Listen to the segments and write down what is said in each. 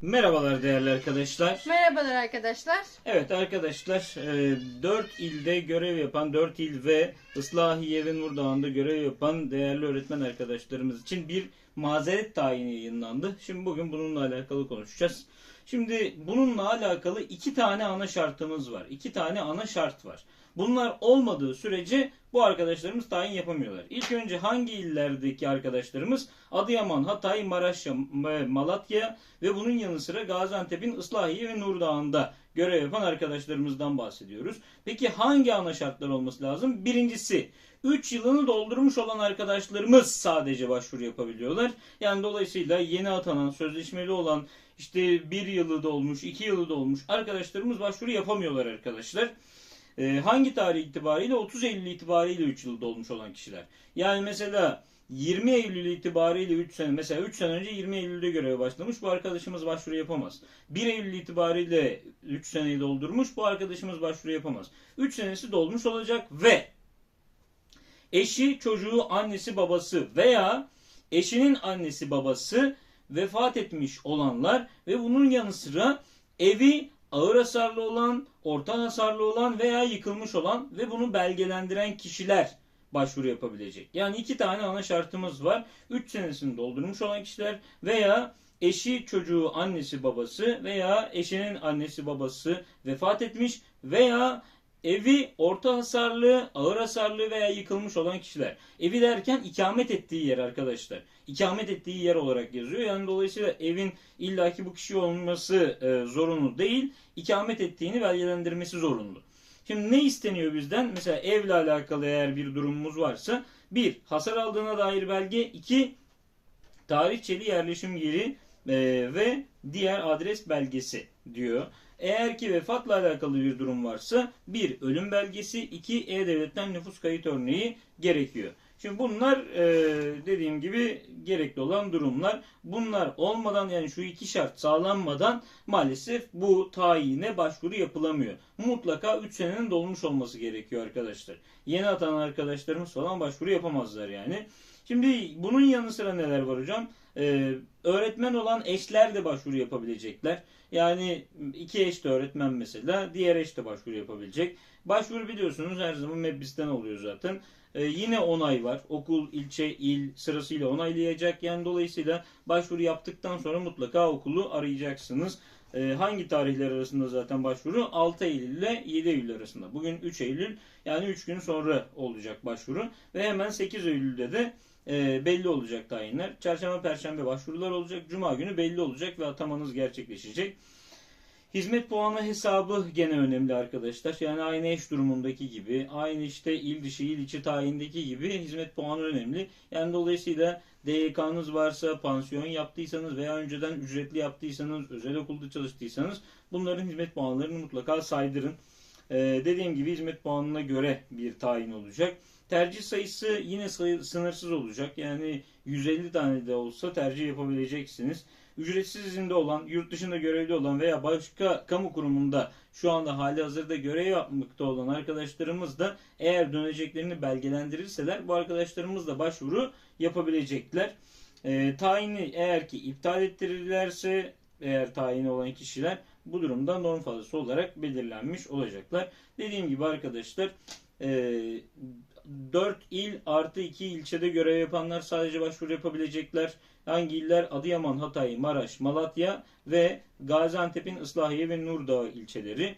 Merhabalar değerli arkadaşlar. Merhabalar arkadaşlar. Evet arkadaşlar 4 ilde görev yapan 4 il ve Islahiye ve Nurdağ'ında görev yapan değerli öğretmen arkadaşlarımız için bir mazeret tayini yayınlandı. Şimdi bugün bununla alakalı konuşacağız. Şimdi bununla alakalı iki tane ana şartımız var. İki tane ana şart var. Bunlar olmadığı sürece bu arkadaşlarımız tayin yapamıyorlar. İlk önce hangi illerdeki arkadaşlarımız? Adıyaman, Hatay, Maraş ve Malatya ve bunun yanı sıra Gaziantep'in Islahiye ve Nurdağ'ında görev yapan arkadaşlarımızdan bahsediyoruz. Peki hangi ana şartlar olması lazım? Birincisi 3 yılını doldurmuş olan arkadaşlarımız sadece başvuru yapabiliyorlar. Yani dolayısıyla yeni atanan, sözleşmeli olan işte 1 yılı dolmuş, 2 yılı dolmuş arkadaşlarımız başvuru yapamıyorlar arkadaşlar. Ee, hangi tarih itibariyle? 30 Eylül itibariyle 3 yıl dolmuş olan kişiler. Yani mesela 20 Eylül itibariyle 3 sene mesela 3 sene önce 20 Eylül'de göreve başlamış bu arkadaşımız başvuru yapamaz. 1 Eylül itibariyle 3 seneyi doldurmuş bu arkadaşımız başvuru yapamaz. 3 senesi dolmuş olacak ve eşi, çocuğu, annesi, babası veya eşinin annesi, babası vefat etmiş olanlar ve bunun yanı sıra evi ağır hasarlı olan, orta hasarlı olan veya yıkılmış olan ve bunu belgelendiren kişiler başvuru yapabilecek. Yani iki tane ana şartımız var. 3 senesini doldurmuş olan kişiler veya eşi, çocuğu, annesi, babası veya eşinin annesi, babası vefat etmiş veya evi orta hasarlı, ağır hasarlı veya yıkılmış olan kişiler. Evi derken ikamet ettiği yer arkadaşlar. İkamet ettiği yer olarak yazıyor. Yani dolayısıyla evin illaki bu kişi olması e, zorunlu değil. İkamet ettiğini belgelendirmesi zorunlu. Şimdi ne isteniyor bizden? Mesela evle alakalı eğer bir durumumuz varsa bir hasar aldığına dair belge, iki tarihçeli yerleşim yeri e, ve diğer adres belgesi diyor. Eğer ki vefatla alakalı bir durum varsa bir ölüm belgesi, iki E-Devlet'ten nüfus kayıt örneği gerekiyor. Şimdi bunlar e, dediğim gibi gerekli olan durumlar. Bunlar olmadan yani şu iki şart sağlanmadan maalesef bu tayine başvuru yapılamıyor. Mutlaka 3 senenin dolmuş olması gerekiyor arkadaşlar. Yeni atanan arkadaşlarımız falan başvuru yapamazlar yani. Şimdi bunun yanı sıra neler var hocam? Ee, öğretmen olan eşler de başvuru yapabilecekler. Yani iki eş de öğretmen mesela, diğer eş de başvuru yapabilecek. Başvuru biliyorsunuz her zaman MEBBİS'ten oluyor zaten. Ee, yine onay var. Okul, ilçe, il sırasıyla onaylayacak. Yani dolayısıyla başvuru yaptıktan sonra mutlaka okulu arayacaksınız. Ee, hangi tarihler arasında zaten başvuru? 6 Eylül ile 7 Eylül arasında. Bugün 3 Eylül yani 3 gün sonra olacak başvuru. Ve hemen 8 Eylül'de de e, belli olacak tayinler. Çarşamba, Perşembe başvurular olacak. Cuma günü belli olacak ve atamanız gerçekleşecek. Hizmet puanı hesabı gene önemli arkadaşlar. Yani aynı eş durumundaki gibi, aynı işte il dışı il içi tayindeki gibi hizmet puanı önemli. Yani dolayısıyla DYK'nız varsa, pansiyon yaptıysanız veya önceden ücretli yaptıysanız, özel okulda çalıştıysanız bunların hizmet puanlarını mutlaka saydırın. Ee, dediğim gibi hizmet puanına göre bir tayin olacak. Tercih sayısı yine sayı, sınırsız olacak. Yani 150 tane de olsa tercih yapabileceksiniz. Ücretsiz izinde olan, yurt dışında görevli olan veya başka kamu kurumunda şu anda hali hazırda görev yapmakta olan arkadaşlarımız da eğer döneceklerini belgelendirirseler bu arkadaşlarımız da başvuru yapabilecekler. E, tayini eğer ki iptal ettirirlerse eğer tayini olan kişiler bu durumda norm fazlası olarak belirlenmiş olacaklar. Dediğim gibi arkadaşlar e, 4 il artı 2 ilçede görev yapanlar sadece başvuru yapabilecekler. Hangi iller? Adıyaman, Hatay, Maraş, Malatya ve Gaziantep'in Islahiye ve Nurdağ ilçeleri.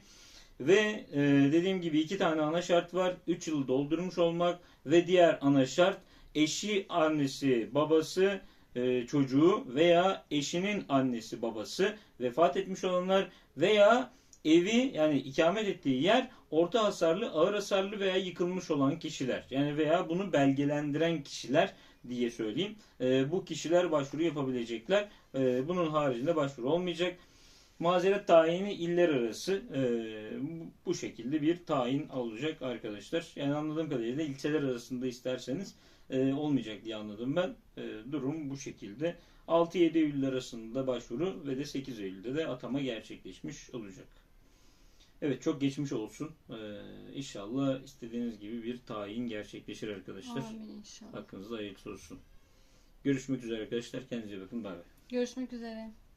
Ve e, dediğim gibi iki tane ana şart var. 3 yıl doldurmuş olmak ve diğer ana şart eşi, annesi, babası, e, çocuğu veya eşinin annesi, babası vefat etmiş olanlar veya evi yani ikamet ettiği yer orta hasarlı, ağır hasarlı veya yıkılmış olan kişiler. Yani veya bunu belgelendiren kişiler diye söyleyeyim. E, bu kişiler başvuru yapabilecekler. E, bunun haricinde başvuru olmayacak. Mazeret tayini iller arası e, bu şekilde bir tayin olacak arkadaşlar. Yani anladığım kadarıyla ilçeler arasında isterseniz e, olmayacak diye anladım ben. E, durum bu şekilde. 6-7 Eylül arasında başvuru ve de 8 Eylül'de de atama gerçekleşmiş olacak. Evet çok geçmiş olsun. Ee, inşallah istediğiniz gibi bir tayin gerçekleşir arkadaşlar. Amin inşallah. Hakkınızda hayırlısı olsun. Görüşmek üzere arkadaşlar. Kendinize bakın. Bay bay. Görüşmek üzere.